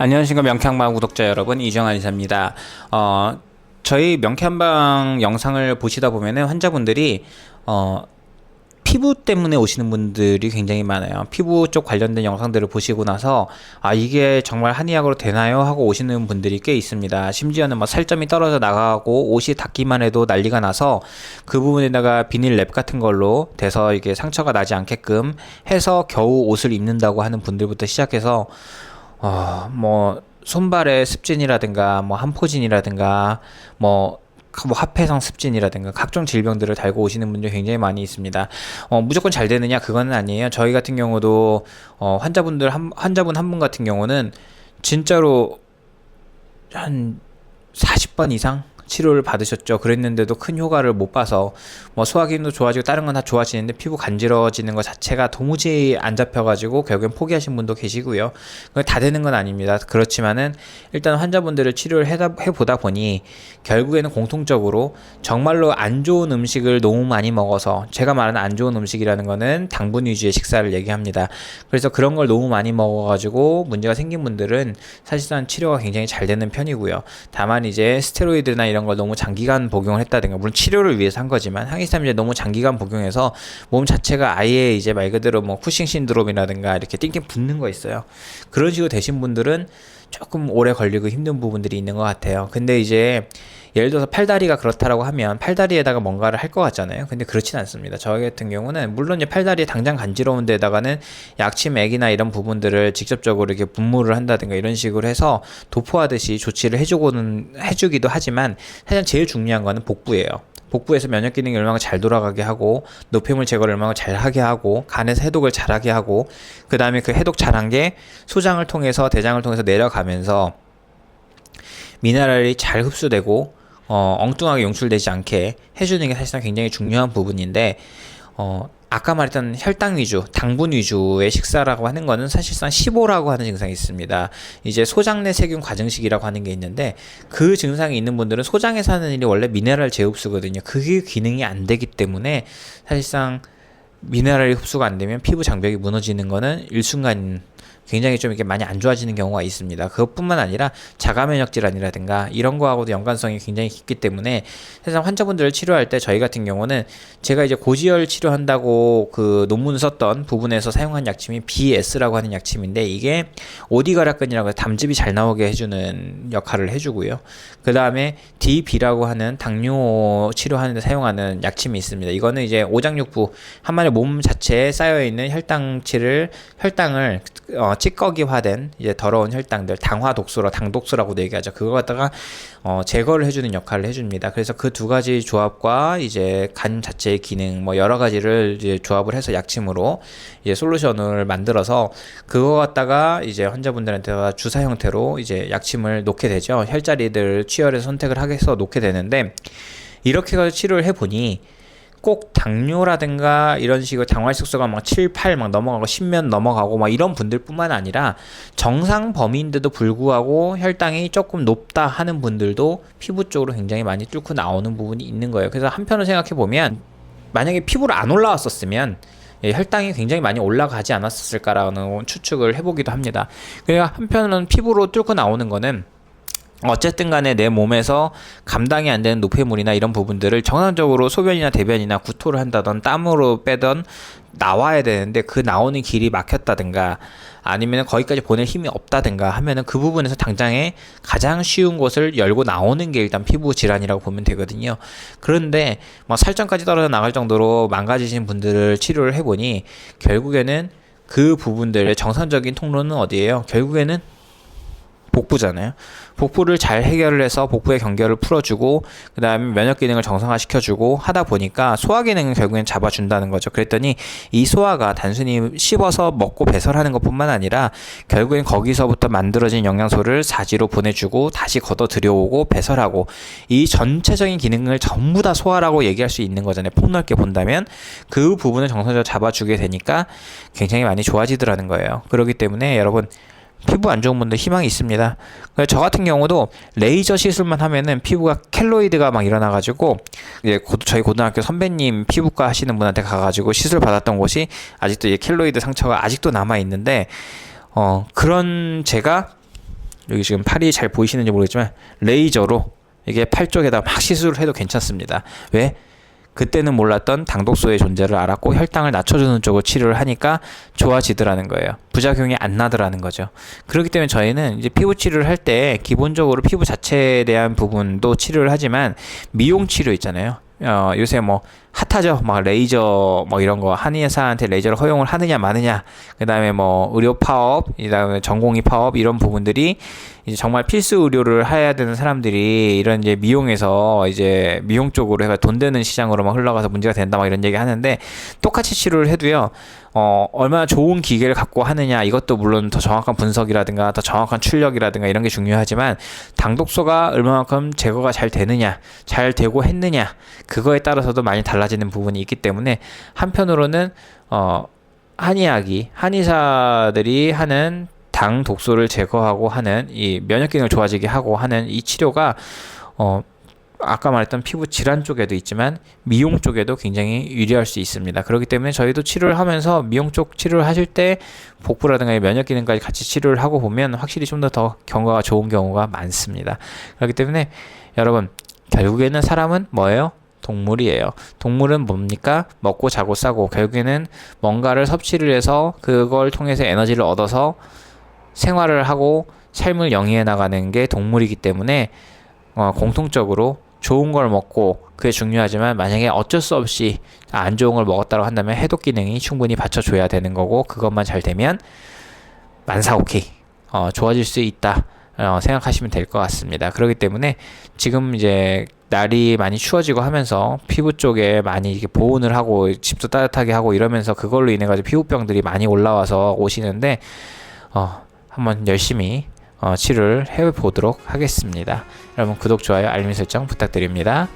안녕하십니까 명쾌한방 구독자 여러분 이정환 이사입니다. 어, 저희 명쾌한방 영상을 보시다 보면은 환자분들이 어, 피부 때문에 오시는 분들이 굉장히 많아요. 피부 쪽 관련된 영상들을 보시고 나서 아 이게 정말 한의학으로 되나요 하고 오시는 분들이 꽤 있습니다. 심지어는 막 살점이 떨어져 나가고 옷이 닿기만 해도 난리가 나서 그 부분에다가 비닐 랩 같은 걸로 돼서 이게 상처가 나지 않게끔 해서 겨우 옷을 입는다고 하는 분들부터 시작해서 어, 뭐 손발의 습진이라든가 뭐 한포진이라든가 뭐뭐 화폐성 습진이라든가 각종 질병들을 달고 오시는 분들이 굉장히 많이 있습니다. 어, 무조건 잘 되느냐 그거는 아니에요. 저희 같은 경우도 어, 환자분들 한 환자분 한 분 같은 경우는 진짜로 한 40번 이상 치료를 받으셨죠. 그랬는데도 큰 효과를 못 봐서 뭐 소화기능도 좋아지고 다른 건 다 좋아지는데 피부 간지러지는 것 자체가 도무지 안 잡혀가지고 결국엔 포기하신 분도 계시고요. 그게 다 되는 건 아닙니다. 그렇지만은 일단 환자분들을 치료를 해보다 보니 결국에는 공통적으로 정말로 안 좋은 음식을 너무 많이 먹어서 제가 말하는 안 좋은 음식이라는 거는 당분 위주의 식사를 얘기합니다. 그래서 그런 걸 너무 많이 먹어가지고 문제가 생긴 분들은 사실상 치료가 굉장히 잘 되는 편이고요. 다만 이제 스테로이드나 이런 걸 너무 장기간 복용을 했다든가 물론 치료를 위해서 한 거지만 항히스타민제 너무 장기간 복용해서 몸 자체가 아예 이제 말 그대로 뭐 쿠싱 신드롬이라든가 이렇게 띵띵 붙는 거 있어요. 그런 식으로 되신 분들은 조금 오래 걸리고 힘든 부분들이 있는 것 같아요. 근데 이제 예를 들어서 팔다리가 그렇다라고 하면 팔다리에다가 뭔가를 할 것 같잖아요. 근데 그렇진 않습니다. 저 같은 경우는 물론 이제 팔다리에 당장 간지러운 데다가는 약침 액이나 이런 부분들을 직접적으로 이렇게 분무를 한다든가 이런 식으로 해서 도포하듯이 조치를 해주고는 해주기도 하지만 사실 제일 중요한 거는 복부예요. 복부에서 면역 기능이 얼마나 잘 돌아가게 하고 노폐물 제거를 얼마나 잘 하게 하고 간에서 해독을 잘하게 하고 그 다음에 그 해독 잘한 게 소장을 통해서 대장을 통해서 내려가면서 미네랄이 잘 흡수되고 어, 엉뚱하게 용출되지 않게 해주는 게 사실상 굉장히 중요한 부분인데 어, 아까 말했던 혈당 위주, 당분 위주의 식사라고 하는 거는 사실상 15라고 하는 증상이 있습니다. 이제 소장내 세균 과증식이라고 하는 게 있는데 그 증상이 있는 분들은 소장에 사는 일이 원래 미네랄 재흡수거든요. 그게 기능이 안 되기 때문에 사실상 미네랄이 흡수가 안 되면 피부 장벽이 무너지는 거는 일순간 굉장히 좀 이렇게 많이 안 좋아지는 경우가 있습니다. 그것뿐만 아니라 자가 면역 질환이라든가 이런 거하고도 연관성이 굉장히 깊기 때문에 세상 환자분들을 치료할 때 저희 같은 경우는 제가 이제 고지혈 치료한다고 그 논문 썼던 부분에서 사용한 약침이 BS라고 하는 약침인데 이게 오디가라근이라고 담즙이 잘 나오게 해주는 역할을 해주고요. 그 다음에 DB라고 하는 당뇨 치료하는데 사용하는 약침이 있습니다. 이거는 이제 오장육부 한 마리 몸 자체에 쌓여 있는 혈당치를 혈당을 어, 찌꺼기화된 이제 더러운 혈당들 당화 독소라 당 독소라고도 얘기하죠. 그거 갖다가 어, 제거를 해주는 역할을 해줍니다. 그래서 그 두 가지 조합과 이제 간 자체의 기능 뭐 여러 가지를 이제 조합을 해서 약침으로 이제 솔루션을 만들어서 그거 갖다가 이제 환자분들한테 주사 형태로 이제 약침을 놓게 되죠. 혈자리들 취혈해서 선택을 하게 해서 놓게 되는데 이렇게 해서 치료를 해보니 꼭 당뇨라든가 이런 식으로 당화식소가 막 7, 8 막 넘어가고 10면 넘어가고 막 이런 분들뿐만 아니라 정상 범위인데도 불구하고 혈당이 조금 높다 하는 분들도 피부 쪽으로 굉장히 많이 뚫고 나오는 부분이 있는 거예요. 그래서 한편으로 생각해 보면 만약에 피부로 안 올라왔었으면 예, 혈당이 굉장히 많이 올라가지 않았을까라는 추측을 해보기도 합니다. 그러니까 한편으로는 피부로 뚫고 나오는 거는 어쨌든 간에 내 몸에서 감당이 안 되는 노폐물이나 이런 부분들을 정상적으로 소변이나 대변이나 구토를 한다던 땀으로 빼던 나와야 되는데 그 나오는 길이 막혔다든가 아니면 거기까지 보낼 힘이 없다든가 하면은 그 부분에서 당장에 가장 쉬운 곳을 열고 나오는 게 일단 피부 질환이라고 보면 되거든요. 그런데 뭐 살점까지 떨어져 나갈 정도로 망가지신 분들을 치료를 해보니 결국에는 그 부분들의 정상적인 통로는 어디예요? 결국에는 복부잖아요. 복부를 잘 해결을 해서 복부의 경계를 풀어주고 그 다음에 면역 기능을 정상화시켜주고 하다 보니까 소화 기능을 결국엔 잡아준다는 거죠. 그랬더니 이 소화가 단순히 씹어서 먹고 배설하는 것뿐만 아니라 결국엔 거기서부터 만들어진 영양소를 사지로 보내주고 다시 걷어 들여오고 배설하고 이 전체적인 기능을 전부 다 소화라고 얘기할 수 있는 거잖아요. 폭넓게 본다면 그 부분을 정상적으로 잡아주게 되니까 굉장히 많이 좋아지더라는 거예요. 그렇기 때문에 여러분 피부 안 좋은 분들 희망이 있습니다. 저 같은 경우도 레이저 시술만 하면은 피부가 켈로이드가 막 일어나가지고 이제 저희 고등학교 선배님 피부과 하시는 분한테 가가지고 시술 받았던 곳이 아직도 이 켈로이드 상처가 아직도 남아 있는데 어 그런 제가 여기 지금 팔이 잘 보이시는지 모르겠지만 레이저로 이게 팔 쪽에다 막 시술을 해도 괜찮습니다. 왜? 그때는 몰랐던 당독소의 존재를 알았고 혈당을 낮춰주는 쪽으로 치료를 하니까 좋아지더라는 거예요. 부작용이 안 나더라는 거죠. 그렇기 때문에 저희는 이제 피부 치료를 할 때 기본적으로 피부 자체에 대한 부분도 치료를 하지만 미용 치료 있잖아요. 어, 요새 뭐 핫하죠. 막 레이저 뭐 이런 거 한의사한테 레이저를 허용을 하느냐 마느냐. 그다음에 뭐 의료 파업, 그다음에 전공의 파업 이런 부분들이 이제 정말 필수 의료를 해야 되는 사람들이 이런 이제 미용에서 이제 미용 쪽으로 해가 돈 되는 시장으로만 흘러가서 문제가 된다 막 이런 얘기 하는데 똑같이 치료를 해도요. 어, 얼마나 좋은 기계를 갖고 하느냐 이것도 물론 더 정확한 분석이라든가 더 정확한 출력이라든가 이런 게 중요하지만 당독소가 얼마만큼 제거가 잘 되느냐 잘 되고 했느냐 그거에 따라서도 많이 달라 지는 부분이 있기 때문에 한편으로는 어 한의학이 한의사들이 하는 당 독소를 제거하고 하는 이 면역 기능을 좋아지게 하고 하는 이 치료가 어 아까 말했던 피부 질환 쪽에도 있지만 미용 쪽에도 굉장히 유리할 수 있습니다. 그렇기 때문에 저희도 치료를 하면서 미용 쪽 치료를 하실 때 복부라든가 이 면역 기능까지 같이 치료를 하고 보면 확실히 좀 더 더 경과가 좋은 경우가 많습니다. 그렇기 때문에 여러분 결국에는 사람은 뭐예요? 동물이에요. 동물은 뭡니까? 먹고 자고 싸고 결국에는 뭔가를 섭취를 해서 그걸 통해서 에너지를 얻어서 생활을 하고 삶을 영위해 나가는 게 동물이기 때문에 어, 공통적으로 좋은 걸 먹고 그게 중요하지만 만약에 어쩔 수 없이 안 좋은 걸 먹었다고 한다면 해독 기능이 충분히 받쳐줘야 되는 거고 그것만 잘 되면 만사오케이 어, 좋아질 수 있다 어, 생각하시면 될 것 같습니다. 그렇기 때문에 지금 이제 날이 많이 추워지고 하면서 피부 쪽에 많이 이렇게 보온을 하고 집도 따뜻하게 하고 이러면서 그걸로 인해 가지고 피부병들이 많이 올라와서 오시는데 어, 한번 열심히 어, 치료를 해보도록 하겠습니다. 여러분 구독, 좋아요, 알림 설정 부탁드립니다.